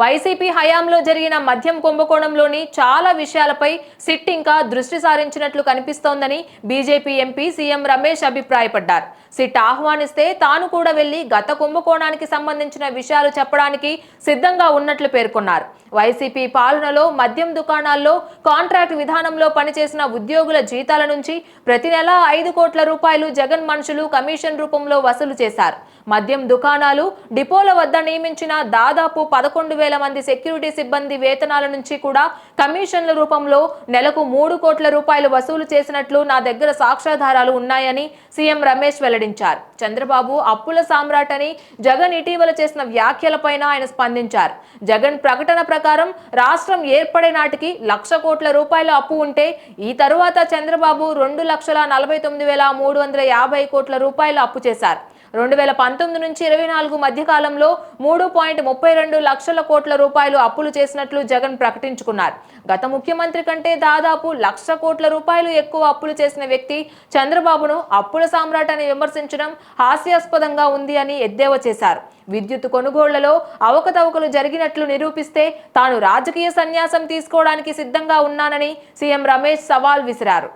YCP హయాంలో జరిగిన మద్యం కుంభకోణంలోని చాలా విషయాలపై సిట్ ఇంకా దృష్టి సారించినట్లు కనిపిస్తోందని బీజేపీ ఎంపీ సీఎం రమేష్ అభిప్రాయపడ్డారు. సిట్ ఆహ్వానిస్తే తాను కూడా వెళ్ళి గత కుంభకోణానికి సంబంధించిన విషయాలు చెప్పడానికి సిద్ధంగా ఉన్నట్లు పేర్కొన్నారు. వైసీపీ పాలనలో మద్యం దుకాణాల్లో కాంట్రాక్ట్ విధానంలో పనిచేసిన ఉద్యోగుల జీతాల నుంచి ప్రతి నెల ఐదు కోట్ల రూపాయలు జగన్ మనుషులు కమిషన్ రూపంలో వసూలు చేశారు. మద్యం దుకాణాలు డిపోల వద్ద నియమించిన దాదాపు పదకొండు వేల మంది సెక్యూరిటీ సిబ్బంది వేతనాల నుంచి కూడా కమిషన్ల రూపంలో నెలకు మూడు కోట్ల రూపాయలు వసూలు చేసినట్లు నా దగ్గర సాక్ష్యాధారాలు ఉన్నాయని సీఎం రమేష్ వెల్లడించారు చంద్రబాబు అప్పుల సామ్రాట్ అని జగన్ ఇటీవల చేసిన వ్యాఖ్యలపైన ఆయన స్పందించారు. జగన్ ప్రకటన ప్రకారం రాష్ట్రం ఏర్పడే నాటికి లక్ష కోట్ల రూపాయల అప్పు ఉంటే ఈ తరువాత చంద్రబాబు రెండు లక్షల నలభై తొమ్మిది వేల మూడు వందల యాభై కోట్ల రూపాయలు అప్పు చేశారు. రెండు వేల పంతొమ్మిది నుంచి ఇరవై నాలుగు మధ్య కాలంలో మూడు పాయింట్ ముప్పై రెండు లక్షల కోట్ల రూపాయలు అప్పులు చేసినట్లు జగన్ ప్రకటించుకున్నారు. గత ముఖ్యమంత్రి కంటే దాదాపు లక్ష కోట్ల రూపాయలు ఎక్కువ అప్పులు చేసిన వ్యక్తి చంద్రబాబును అప్పుల సామ్రాట్ అని విమర్శించడం హాస్యాస్పదంగా ఉంది అని ఎద్దేవా చేశారు. విద్యుత్ కొనుగోళ్ళలో అవకతవకలు జరిగినట్లు నిరూపిస్తే తాను రాజకీయ సన్యాసం తీసుకోవడానికి సిద్ధంగా ఉన్నానని సీఎం రమేష్ సవాల్ విసిరారు.